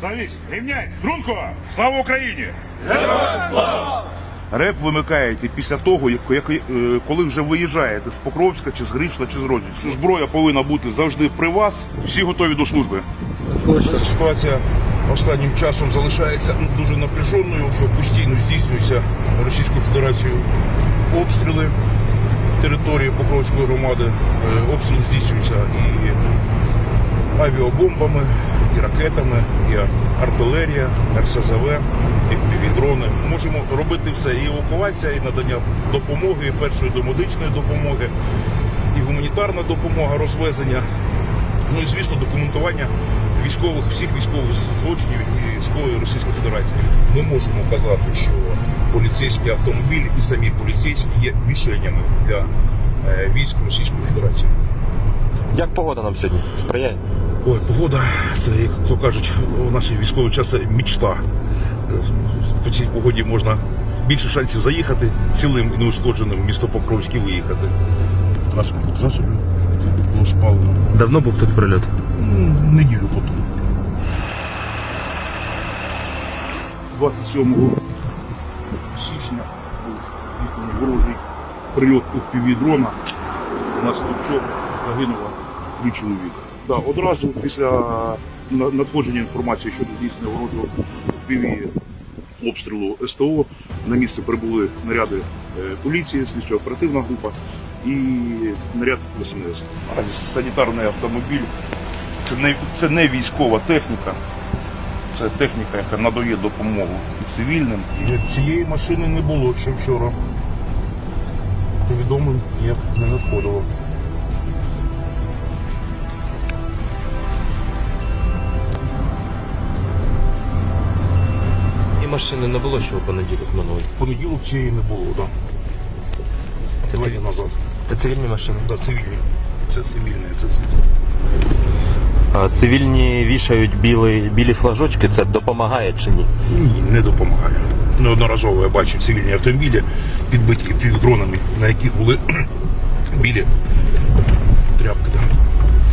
Ставіть, рівняй, струнко! Слава Україні! Героям слава! Реп вимикаєте після того, як, як, е, коли вже виїжджаєте з Покровська, чи з Гришла, чи з Родинська. Зброя повинна бути завжди при вас. Всі готові до служби. Ситуація останнім часом залишається дуже напряженою, що постійно здійснюються Російською Федерацією обстріли території Покровської громади. Е, Обстріли здійснюються і авіабомбами, і ракетами, і арт- артилерія, РСЗВ, і півдрони. Можемо робити все. І евакуація, і надання допомоги, і першої домедичної допомоги, і гуманітарна допомога, розвезення. Ну і звісно, документування військових всіх військових злочинів і військової Російської Федерації. Ми можемо казати, що поліцейські автомобілі і самі поліцейські є мішенями для е, військ Російської Федерації. Як погода нам сьогодні? Сприяє? Ой, погода, це як то кажуть, у нашій військовий час це мічта. По цій погоді можна більше шансів заїхати цілим і неушкодженим в місто Покровське виїхати. Транспортних засобів було спалено. Давно був тут прильот? Ну, неділю потім. 27 січня був здійснений ворожий прильот у дрона. Внаслідок загинуло три чоловіка. Да, одразу після надходження інформації щодо здійснення ворожого FPV обстрілу СТО на місце прибули наряди е, поліції, слідчо-оперативна група і наряд СНС. Санітарний автомобіль це не, це не військова техніка, це техніка, яка надає допомогу і цивільним. І цієї машини не було ще вчора. Повідомлень ніяк не надходило. Машини не було, що у понеділок минулий. В понеділок цієї не було, так. Це Два назад. Це цивільні машини. Да, цивільні. Це цивільне, це цивільне. А цивільні вішають білі, білі флажочки, це допомагає чи ні? Ні, не допомагає. Неодноразово я бачив цивільні автомобілі, підбиті півдронами, на яких були білі тряпки. Там.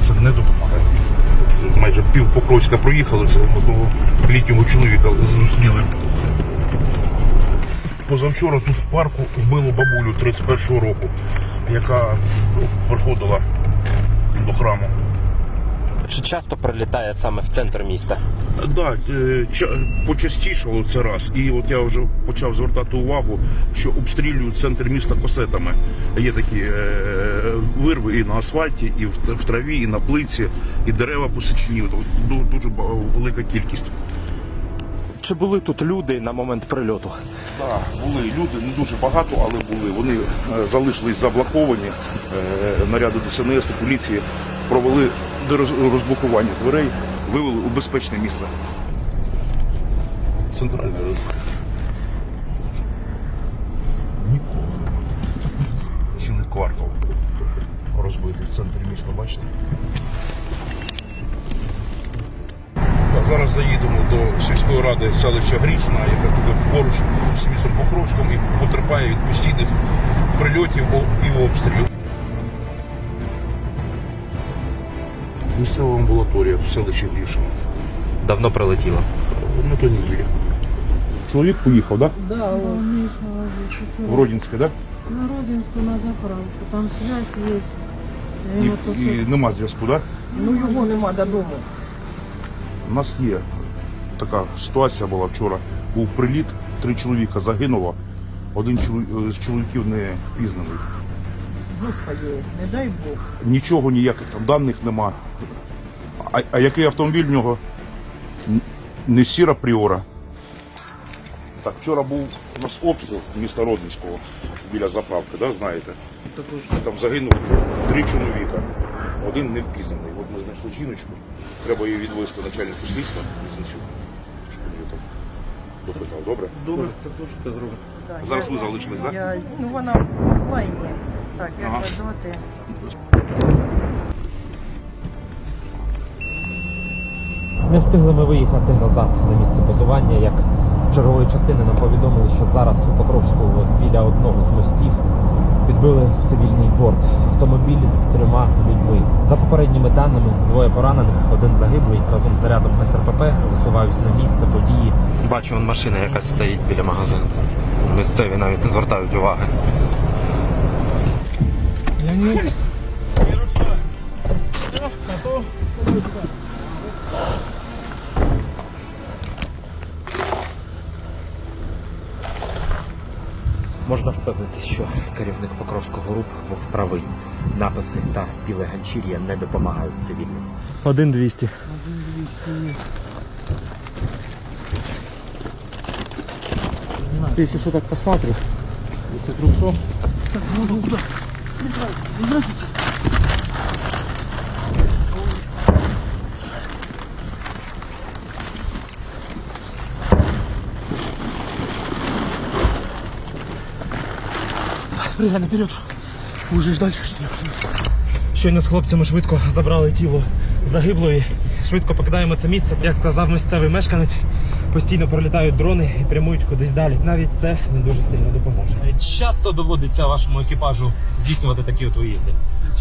Це не допомагає. Це майже пів Покровська проїхали, це одного літнього чоловіка зустріли. Позавчора тут в парку вбило бабулю 31-го року, яка ну, приходила до храму. Чи часто прилітає саме в центр міста? Так, почастішало це раз. І от я вже почав звертати увагу, що обстрілюють центр міста косетами. Є такі е, вирви і на асфальті, і в, траві, і на плиці, і дерева посічені. Ду- Дуже велика кількість. Чи були тут люди на момент прильоту? Так, були люди, не дуже багато, але були. Вони е, залишились заблоковані. Е, Наряди ДСНС і поліції провели розблокування дверей, вивели у безпечне місце. Центральний ринок. Нікого. Цілий квартал розбитий в центрі міста, бачите? Зараз заїдемо до сільської ради селища Грішина, яка також поруч з містом Покровським і потерпає від постійних прильотів і обстрілів. Місцева амбулаторія в селищі Грішина. Давно прилетіло. На той неділі. Чоловік поїхав, так? Да, Да? В Родінське, так? на Родинську на заправку. Там связь є. І, і нема зв'язку, так? Ну його нема додому. У нас є така ситуація була вчора. Був приліт, три чоловіка загинуло, один з чоловіків не впізнаний. Господи, не дай Бог. Нічого, ніяких там даних нема. А, а який автомобіль в нього? Не сіра Пріора. Так, вчора був у нас обстріл міста Родинського біля заправки, да, знаєте? Там загинуло три чоловіка. Один не впізнаний. От ми знайшли жіночку. Треба її відвести начальнику слідства Візнецю, щоб він її там допитав. Добре? Добре, Да, Зараз я- ви залишились, так? Я, ну вона в лайні. Так, як Ага. вас звати? Не встигли ми виїхати назад на місце базування, як з чергової частини нам повідомили, що зараз у Покровську от біля одного з мостів підбили цивільний борт. Автомобіль з трьома людьми. За попередніми даними, двоє поранених, один загиблий разом з нарядом СРПП висуваються на місце події. Бачу, вон машина якась стоїть біля магазину. Місцеві навіть не звертають уваги. Можна впевнитись, що керівник Покровського РУП був правий. Написи та біле ганчір'я не допомагають цивільним. Один 200. Если что так посмотрю, если вдруг что. Прыгай наперед. Уже дальше что ли? Щойно з хлопцями швидко забрали тіло загиблої. Швидко покидаємо це місце. Як сказав місцевий мешканець, постійно пролітають дрони і прямують кудись далі. Навіть це не дуже сильно допоможе. Часто доводиться вашому екіпажу здійснювати такі от виїзди.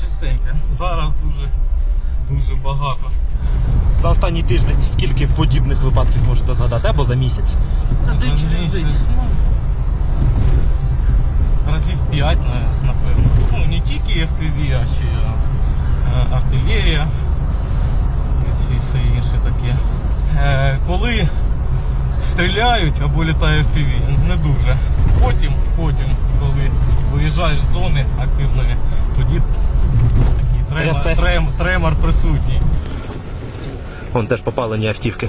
Частенько. Зараз дуже, дуже багато. За останній тиждень скільки подібних випадків можете згадати або за місяць? За місяць, ну, Разів 5, напевно. Ну, не тільки FPV, а ще е, артилерія і все інше таке. Е, Коли стріляють або літає FPV, не дуже. Потім, потім, коли виїжджаєш з зони активної, тоді такий тремор, тремор присутній. Вон теж попалені автівки.